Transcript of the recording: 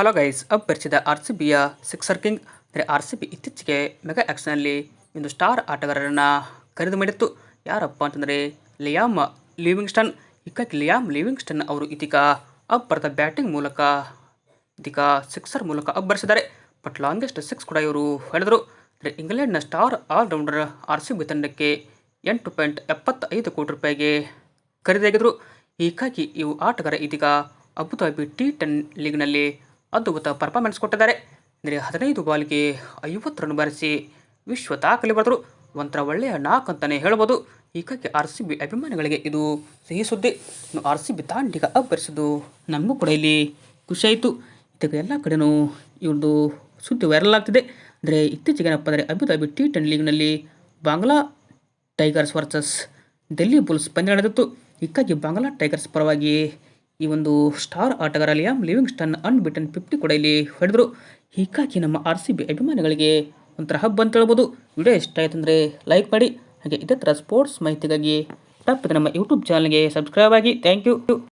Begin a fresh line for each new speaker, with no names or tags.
Hello guys ಅಬ್ಬರಿಸಿದ R C ಬಿಯ sixer king, ಅಂದರೆ ಆರ್ ಸಿ ಬಿ ಇತ್ತೀಚೆಗೆ ಮೆಗಾ ಆ್ಯಕ್ಷನಲ್ಲಿ ಒಂದು ಸ್ಟಾರ್ ಆಟಗಾರರನ್ನು ಖರೀದಿ ಮಾಡಿತ್ತು. ಯಾರಪ್ಪ ಅಂತಂದರೆ, ಲಿಯಾಮ್ ಲಿವಿಂಗ್ಸ್ಟನ್. ಹೀಗಾಗಿ ಲಿಯಾಮ್ ಲಿವಿಂಗ್ಸ್ಟನ್ ಅವರು ಇದೀಗ ಅಬ್ಬರದ ಬ್ಯಾಟಿಂಗ್ ಮೂಲಕ, ಇದೀಗ ಸಿಕ್ಸರ್ ಮೂಲಕ ಅಬ್ಬರಿಸಿದ್ದಾರೆ. ಬಟ್ ಲಾಂಗೆಸ್ಟ್ ಸಿಕ್ಸ್ ಕೂಡ ಇವರು ಹೇಳಿದರು. ಅಂದರೆ ಇಂಗ್ಲೆಂಡ್ನ star allrounder R C B ತಂಡಕ್ಕೆ ಎಂಟು ಪಾಯಿಂಟ್ ಎಪ್ಪತ್ತೈದು ಕೋಟಿ ರೂಪಾಯಿಗೆ ಖರೀದಿಯಾಗಿದ್ದರು ಹೀಗಾಗಿ ಇವು ಆಟಗಾರ ಇದೀಗ ಅಬುದಾಬಿ ಟಿ ಟೆನ್ ಲೀಗ್ನಲ್ಲಿ ಅದ್ಭುತ ಪರ್ಫಾರ್ಮೆನ್ಸ್ ಕೊಟ್ಟಿದ್ದಾರೆ. ಅಂದರೆ ಹದಿನೈದು ಬಾಲ್ಗೆ ಐವತ್ತು ರನ್ ಬಾರಿಸಿ ವಿಶ್ವ ದಾಖಲೆ ಬರೆದರು. ಒಂಥರ ಒಳ್ಳೆಯ ನಾಕ್ ಅಂತಲೇ ಹೇಳ್ಬೋದು. ಹೀಗಾಗಿ ಆರ್ ಸಿ ಬಿ ಅಭಿಮಾನಿಗಳಿಗೆ ಇದು ಸಿಹಿ ಸುದ್ದಿ. ಇನ್ನು ಆರ್ ಸಿ ಬಿ ತಾಂಡಿಗ ಅಬ್ಬರಿಸಿದ್ದು ನಮಗೂ ಕೂಡ ಇಲ್ಲಿ ಖುಷಿಯಾಯಿತು ಇದಕ್ಕೆ ಎಲ್ಲ ಕಡೆಯೂ ಇವ್ರದ್ದು ಸುದ್ದಿ ವೈರಲ್ ಆಗ್ತಿದೆ. ಅಂದರೆ ಇತ್ತೀಚೆಗೆ ಏನಪ್ಪ ಅಂದರೆ Abu Dhabi T ten ಲೀಗ್ನಲ್ಲಿ Bangla tigers versus Delhi bulls ಪಂದ್ಯ ನಡೆದಿತ್ತು. ಹೀಗಾಗಿ ಬಾಂಗ್ಲಾ ಟೈಗರ್ಸ್ ಪರವಾಗಿ ಈ ಒಂದು ಸ್ಟಾರ್ ಆಟಗಾರ ಲಿಯಾಮ್ ಲಿವಿಂಗ್ಸ್ಟನ್ ಅನ್ಬಿಟನ್ ಫಿಫ್ಟಿ ಕೂಡ ಇಲ್ಲಿ ಹೊಡೆದರು ಹೀಗಾಗಿ ನಮ್ಮ ಆರ್ ಸಿ ಬಿ ಅಭಿಮಾನಿಗಳಿಗೆ ಒಂಥರ ಹಬ್ಬ ಅಂತ ಹೇಳ್ಬೋದು. ವಿಡಿಯೋ ಇಷ್ಟ ಆಯ್ತು ಅಂದರೆ ಲೈಕ್ ಮಾಡಿ, ಹಾಗೆ ಇದೇ ಥರ ಸ್ಪೋರ್ಟ್ಸ್ ಮಾಹಿತಿಗಾಗಿ ತಪ್ಪದೆ ನಮ್ಮ ಯೂಟ್ಯೂಬ್ ಚಾನಲ್ಗೆ ಸಬ್ಸ್ಕ್ರೈಬ್ ಆಗಿ. Thank you